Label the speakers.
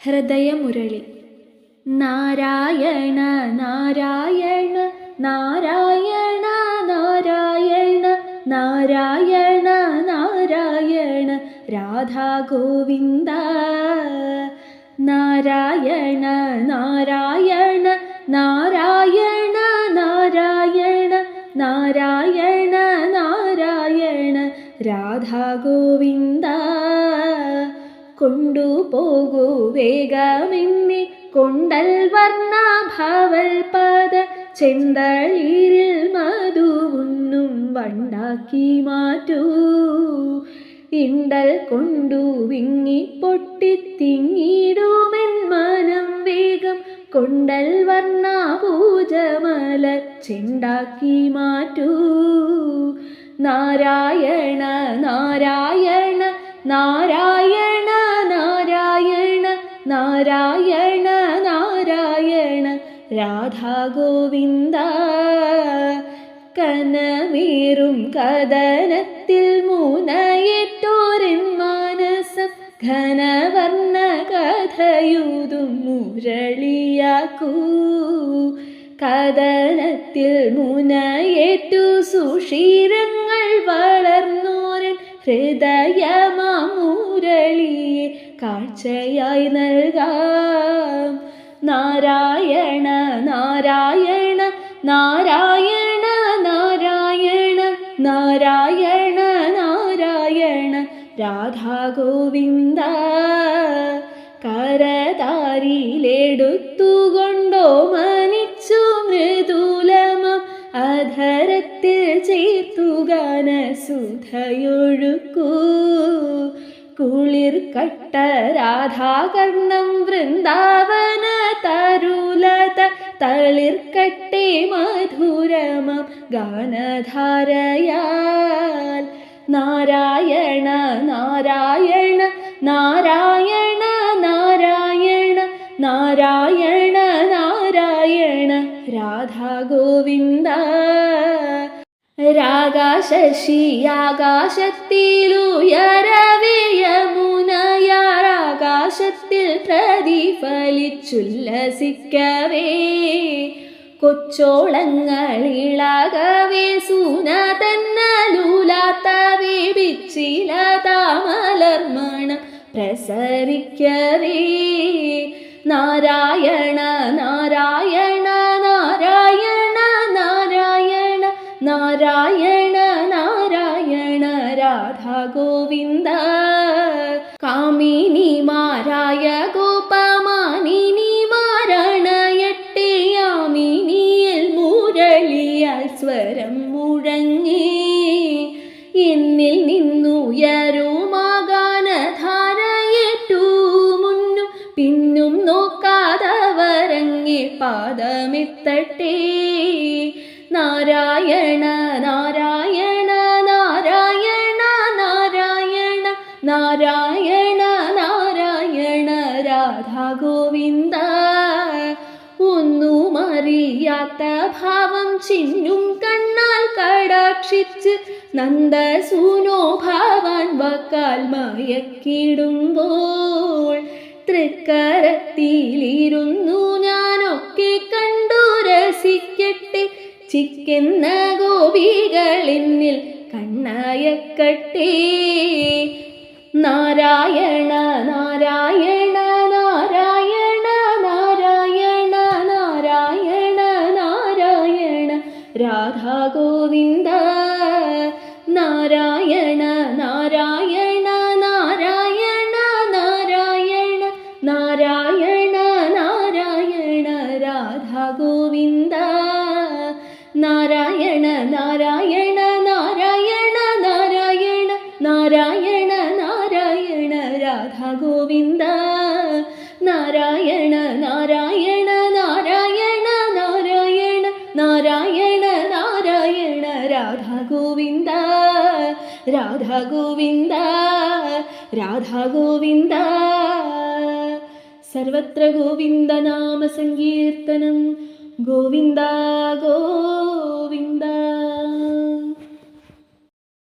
Speaker 1: ഹൃദയമുരളി നാരായണ നാരായണ നാരായണ നാരായണ നാരായണ നാരായണ രാധാ ഗോവിന്ദ നാരായണ നാരായണ നാരായണ നാരായണ നാരായണ നാരായണ രാധാ ഗോവിന്ദ കൊണ്ടുപോകൂ വേഗമെന്നെ കൊണ്ടൽ വർണ പാത ചെന്തളീരിൽ മധുവുണ്ണും വണ്ടാക്കി മാറ്റൂ. ഇണ്ടൽ കൊണ്ടു വിങ്ങി പൊട്ടിത്തിങ്ങിടുമെൻ മനം വേഗം കൊണ്ടൽ വർണ പൂജമല ചെണ്ടാക്കി മാറ്റൂ. നാരായണ നാരായണ നാരായണ നാരായണ നാരായണ രാധാ ഗോവിന്ദ. കനമേറും കഥനത്തിൽ മൂനയേറ്റോരൻ മാനസം ഘനവർണ കഥയൂതും മുരളിയാക്കൂ. കഥനത്തിൽ മുനയേറ്റു സുഷീരങ്ങൾ വളർന്നോരൻ. ഹൃദയമാമുരളിയെ കാഴ്ചയായി നൽകാം. നാരായണ നാരായണ നാരായണ നാരായണ നാരായണ നാരായണ രാധാ ഗോവിന്ദ. കരതാരിയിലെടുത്തുകൊണ്ടോ മനിച്ചു മൃദുലമം അധരത്തിൽ ചേർത്തുകാന സുധയൊഴുക്കൂ കുളിർ കട്ട രാധാകർണം വൃന്ദാവന തരുലത തളിർക്കട്ടെ മധുരമം ഗാനധാരയാൽ. നാരായണ നാരായണ നാരായണ നാരായണ നാരായണ നാരായണ രാധാ ഗോവിന്ദ രാകാശത്തിലുയരവേയമുനയാറാകാശത്തിൽ പ്രതിഫലിച്ചുല്ലസിക്കവേ കൊച്ചോളങ്ങളിളകവേ സൂന തന്നലൂലാത്തവേ ബിച്ചിലതാമലർമണം പ്രസരിക്കവേ. നാരായണ നാരായണ നാരായണ നാരായണ നാരായണ നാരായണ രാധാ ഗോവിന്ദ പാദമെത്തട്ടെ. നാരായണ നാരായണ നാരായണ നാരായണ നാരായണ നാരായണ രാധാ ഗോവിന്ദ ഒന്നുമറിയാത്ത ഭാവം ചിന്നും കണ്ണാൽ കടാക്ഷിച്ച് നന്ദസൂനോ ഭാവാൻ വാക്കാൽ മയക്കിടുമ്പോൾ തൃക്കരത്തിലിരുന്നു ചിക്കുന്ന ഗോപികളിന്നിൽ കണ്ണയക്കട്ടെ നാരായണ നാരായണ നാരായണ നാരായണ നാരായണ നാരായണ രാധാ ഗോവിന്ദ നാരായണ നാരായണ നാരായണ നാരായണ നാരായണ നാരായണ രാധാ ഗോവിന്ദ നാരായണ നാരായണ നാരായണ നാരായണ നാരായണ നാരായണ രാധാ ഗോവിന്ദ നാരായണ നാരായണ നാരായണ നാരായണ നാരായണ നാരായണ രാധാ ഗോവിന്ദ രാധാ ഗോവിന്ദ രാധാ ഗോവിന്ദ സർവത്ര ഗോവിന്ദ നാമ സങ്കീർത്തനം ഗോവിന്ദ ഗോവിന്ദ